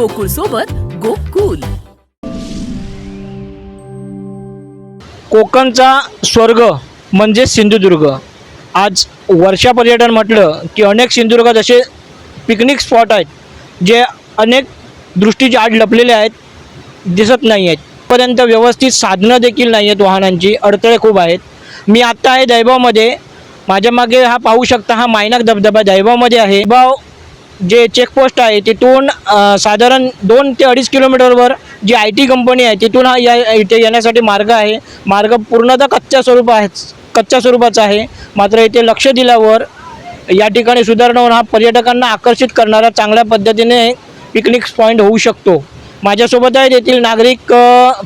गोकुळ सोबत गोकुल. कोकणचा स्वर्ग म्हणजे सिंधुदुर्ग. आज वर्षा पर्यटन म्हटलं की अनेक सिंधुदुर्गात असे पिकनिक स्पॉट आहेत जे अनेक दृष्टीचे आड लपलेले आहेत दिसत नाही आहेत. पर्यंत व्यवस्थित साधनं देखील नाही आहेत वाहनांची अडथळे खूप आहेत. मी आत्ता आहे दैबावमध्ये माझ्या मागे हा पाहू शकता हा मायनाक धबधबा दैबावमध्ये आहे. दैबाव जे चेकपोस्ट आहे तिथून साधारण दोन ते अडीच किलोमीटरवर जी आय टी कंपनी आहे तिथून हा या इथे येण्यासाठी मार्ग आहे. मार्ग पूर्णतः कच्च्या स्वरूप आहे कच्च्या स्वरूपाचा आहे. मात्र इथे लक्ष दिल्यावर या ठिकाणी सुधारणा होऊन हा पर्यटकांना आकर्षित करणारा चांगल्या पद्धतीने पिकनिक पॉईंट होऊ शकतो. माझ्यासोबत आहेत येथील नागरिक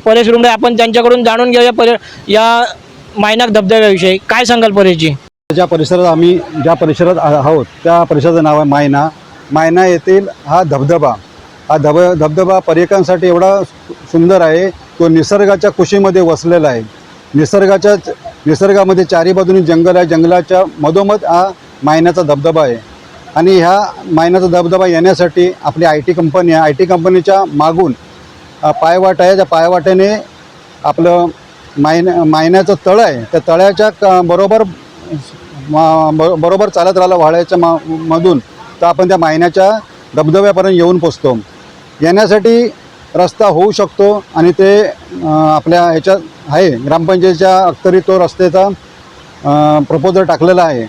परेश रुमडे आपण त्यांच्याकडून जाणून घेऊया पर्य या मायनाक धबधब्याविषयी. काय सांगाल परेशजी? ज्या परिसरात आम्ही ज्या परिसरात आहोत त्या परिसराचं नाव आहे मायना. मायना येथील हा धबधबा. हा धब धबधबा पर्यटकांसाठी एवढा सुंदर आहे तो निसर्गाच्या कुशीमध्ये वसलेला आहे. निसर्गाच्या निसर्गामध्ये चारी बाजूनी जंगल आहे जंगलाच्या मधोमध हा मायनाचा धबधबा आहे. आणि ह्या मायनाचा धबधबा येण्यासाठी आपली आय टी कंपनी आहे. आय टी कंपनीच्या मागून पायवाट आहे. त्या पायवाटेने आपलं मायन मायन्याचं तळ आहे. त्या तळ्याच्या बरोबर बरोबर चालत राहिलं वाड्याच्या मा मधून. तर आपण त्या मायन्याच्या धबधब्यापर्यंत येऊन पोचतो. येण्यासाठी रस्ता होऊ शकतो आणि ते आपल्या ह्याच्यात आहे ग्रामपंचायतीच्या अखतरी तो रस्त्याचा प्रपोजल टाकलेला आहे.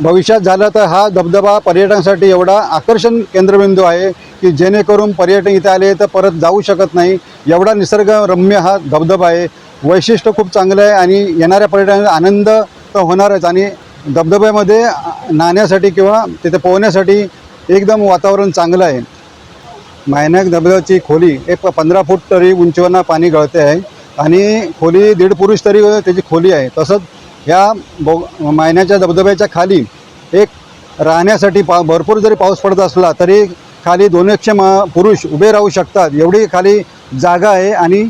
भविष्यात झालं तर हा धबधबा पर्यटनासाठी एवढा आकर्षण केंद्रबिंदू आहे की जेणेकरून पर्यटन इथे आले तर परत जाऊ शकत नाही. एवढा निसर्गरम्य हा धबधबा आहे. वैशिष्ट्य खूप चांगलं आहे आणि येणाऱ्या पर्यटनाचा आनंद तर होणारच आणि धबधब्यामध्ये नाण्यासाठी किंवा तिथे पोहण्यासाठी एकदम वातावरण चांगलं आहे. मायनाक धबधब्याची खोली एक पंधरा फूट तरी उंचीवरनं पाणी गळते आहे आणि खोली दीड पुरुष तरी त्याची खोली आहे. तसंच ह्या बो मायन्याच्या धबधब्याच्या खाली एक राहण्यासाठी पा भरपूर जरी पाऊस पडत असला तरी खाली दोन एकशे म पुरुष उभे राहू शकतात. एवढी खाली जागा आहे आणि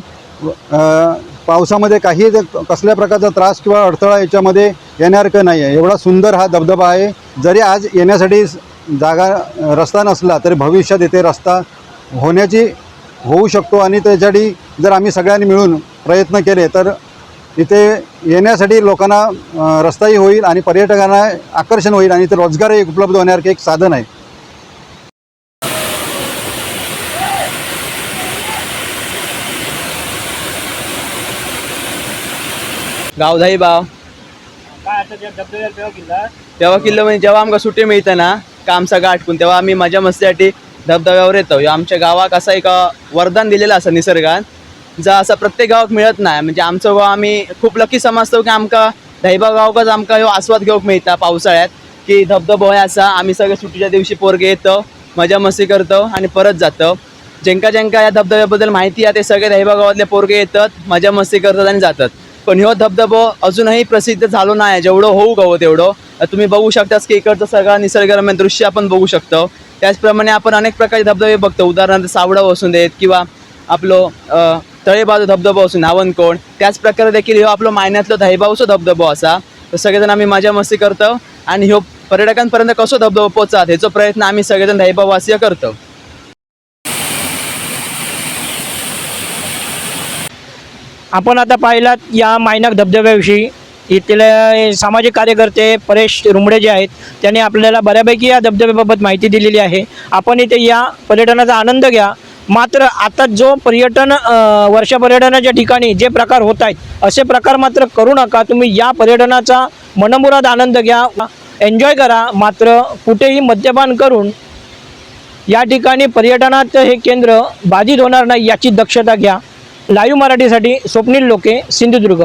पावसामध्ये काही कसल्या प्रकारचा त्रास किंवा अडथळा याच्यामध्ये येण्यासारखं नाही आहे? एवढा सुंदर हा धबधबा आहे. जरी आज येण्यासाठी जागा रस्ता नसला तरी भविष्यात येथे रस्ता होण्याची होऊ शकतो. आणि त्याच्यासाठी जर आम्ही सगळ्यांनी मिळून प्रयत्न केले तर इथे येण्यासाठी लोकांना रस्ताही होईल आणि पर्यटकांना आकर्षण होईल आणि इथे रोजगारही उपलब्ध होण्यासारखे एक साधन आहे. गावधाई बाव तेव्हा किल्लो म्हणजे जेव्हा आमकां सुटी मेळटा ना काम सगळं आटकून तेव्हा आम्ही मजा मस्तीसाठी धबधब्यावर येतो. ह्यो आमच्या गावाक असा एक अ, वरदान दिलेलं असा निसर्गान जो असा प्रत्येक गावाक मिळत नाही. म्हणजे आमचं गाव आम्ही खूप लकी समजतो की आमकां धैबा गावकच आमकां ह्यो आस्वाद घेवंक मेळटा पावसाळ्यात की धबधबो हे आसा आम्ही सगळे सुट्टीच्या दिवशी पोरगे येतो मजा मस्ती करतो आणि परत जातो. ज्यांका ज्यांका या धबधब्याबद्दल माहिती आहे ते सगळे दहिबा गावातले पोरगे येतात मजा मस्ती करतात आणि जातात. पण ह्यो धबधबो अजूनही प्रसिद्ध झालो नाही जेवढं होऊ गवं तेवढं. तुम्ही बघू शकताच की इकडचं सगळं निसर्गरम्य दृश्य आपण बघू शकतो. त्याचप्रमाणे आपण अनेक प्रकारचे धबधबे बघतो. उदाहरणार्थ सावडा असून देत किंवा आपलो तळेबाजो तळेबाजू धबधबो असून नावनकोण त्याच प्रकारे देखील ह्यो आपलो मायन्यातलो दहिबावचो धबधबो असा. तर सगळेजण आम्ही मजा मस्ती करतो. आणि ह्यो पर्यटकांपर्यंत कसो धबधबो पोचात ह्याचो प्रयत्न आम्ही सगळेजण दहिबावासीय करतो. आपण आता पाहिलात या मायनाक धबधब्याविषयी. इथले सामाजिक कार्यकर्ते परेश रुमडे जे आहेत त्यांनी आपल्याला बऱ्यापैकी या धबधब्याबाबत माहिती दिलेली आहे. आपण इथे या पर्यटनाचा आनंद घ्या. मात्र आता जो पर्यटन वर्ष पर्यटनाच्या ठिकाणी जे प्रकार होत आहेत असे प्रकार मात्र करू नका. तुम्ही या पर्यटनाचा मनमुराद आनंद घ्या. एन्जॉय करा. मात्र कुठेही मद्यपान करून या ठिकाणी पर्यटनाचं हे केंद्र बाधित होणार नाही याची दक्षता घ्या. लाईव्ह मराठीसाठी स्वप्नील लोके सिंधुदुर्ग.